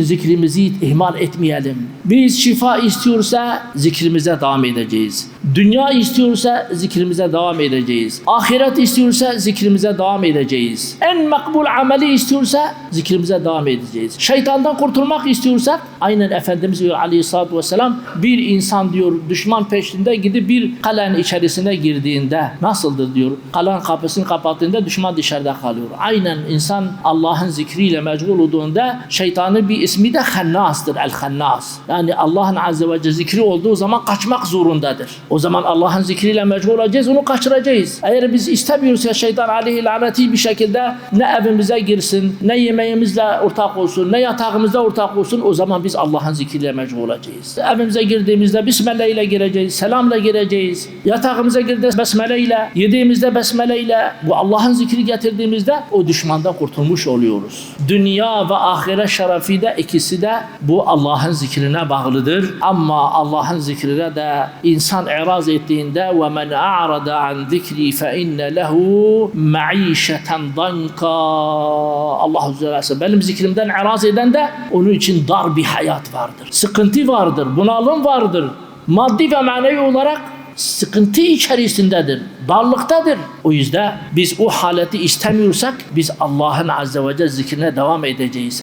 Zikrimizi ihmal etmeyelim. Biz şifa istiyorsa zikrimize devam edeceğiz. Dünya istiyorsa zikrimize devam edeceğiz. Ahiret istiyorsa zikrimize devam edeceğiz. En makbul ameli istiyorsa zikrimize devam edeceğiz. Şeytandan kurtulmak istiyorsak aynen Efendimiz diyor vesselam bir insan diyor düşman peşinde gidip bir kalenin içerisine girdiğinde nasıldır diyor. Kalenin kapısını kapattığında düşman dışarıda kalıyor. Aynen insan Allah'ın zikriyle meşgul olduğunda şeytanın bir ismi de Hannas'tır. El-Hannas. Yani Allah'ın azze ve celle zikri olduğu zaman kaçmak zorundadır. O zaman Allah'ın zikriyle meşgul olacağız, onu kaçıracağız. Eğer biz istemiyorsa şeytan aleyhi laneti bir şekilde ne evimize girsin, ne yemeğimizle ortak olsun, ne yatağımızda ortak olsun o zaman biz Allah'ın zikriyle meşgul olacağız. Evimize girdiğimizde Bismillah ile gireceğiz, selamla gireceğiz. Yatağımıza girdiğimizde Besmele ile, yediğimizde Besmele ile bu Allah'ın zikri getirdiğimizde o düşmandan kurtulmuş oluyoruz. Dünya ve ahiret şerefi de ikisi de bu Allah'ın zikrine bağlıdır. Ama Allah'ın zikrine de insan iraz ettiğinde ve men a'rada an zikri fe inne lehu ma'işeten danka Allah Azze ve Celle benim zikrimden iraz eden de onun için dar bir hayat vardır. Sıkıntı vardır, bunalım vardır. Maddi ve manevi olarak sıkıntı içerisindedir, darlıktadır. O yüzden biz o haleti istemiyorsak biz Allah'ın Azze ve Celle zikrine devam edeceğiz.